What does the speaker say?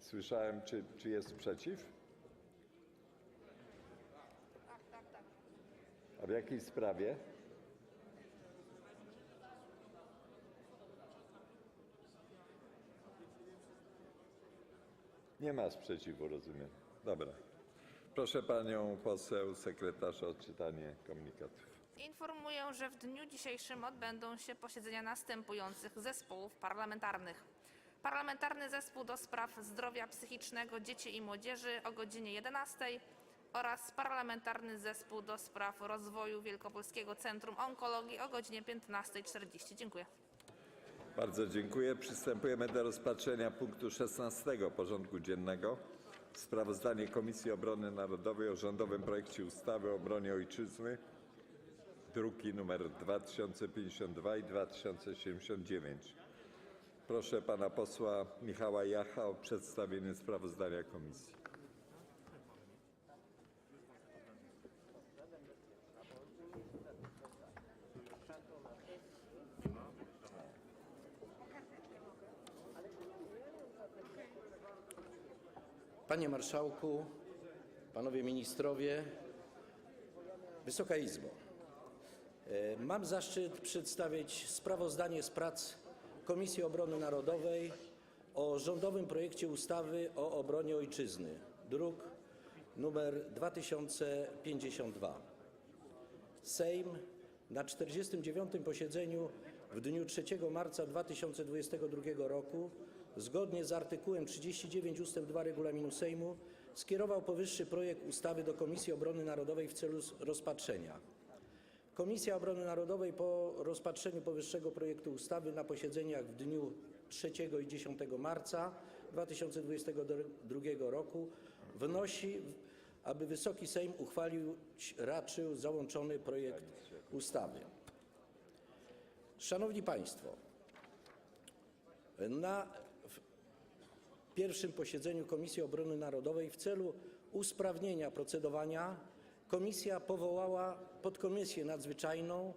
Słyszałem, czy, czy jest sprzeciw? A w jakiej sprawie? Nie ma sprzeciwu, rozumiem. Dobra. Proszę panią poseł sekretarz o odczytanie komunikatów. Informuję, że w dniu dzisiejszym odbędą się posiedzenia następujących zespołów parlamentarnych. Parlamentarny Zespół do Spraw Zdrowia Psychicznego Dzieci i Młodzieży o godzinie 11 oraz Parlamentarny Zespół do Spraw Rozwoju Wielkopolskiego Centrum Onkologii o godzinie 15.40. Dziękuję. Bardzo dziękuję. Przystępujemy do rozpatrzenia punktu 16 porządku dziennego. Sprawozdanie Komisji Obrony Narodowej o rządowym projekcie ustawy o obronie Ojczyzny, druki nr 2052 i 2079. Proszę pana posła Michała Jacha o przedstawienie sprawozdania komisji. Panie Marszałku, Panowie Ministrowie, Wysoka Izbo. E, Mam zaszczyt przedstawić sprawozdanie z prac Komisji Obrony Narodowej o rządowym projekcie ustawy o obronie Ojczyzny, druk nr 2052. Sejm na 49. posiedzeniu w dniu 3 marca 2022 roku zgodnie z artykułem 39 ust. 2 regulaminu Sejmu skierował powyższy projekt ustawy do Komisji Obrony Narodowej w celu rozpatrzenia. Komisja Obrony Narodowej po rozpatrzeniu powyższego projektu ustawy na posiedzeniach w dniu 3 i 10 marca 2022 roku wnosi, aby Wysoki Sejm uchwalić raczył załączony projekt ustawy. Szanowni Państwo, na pierwszym posiedzeniu Komisji Obrony Narodowej w celu usprawnienia procedowania komisja powołała podkomisję nadzwyczajną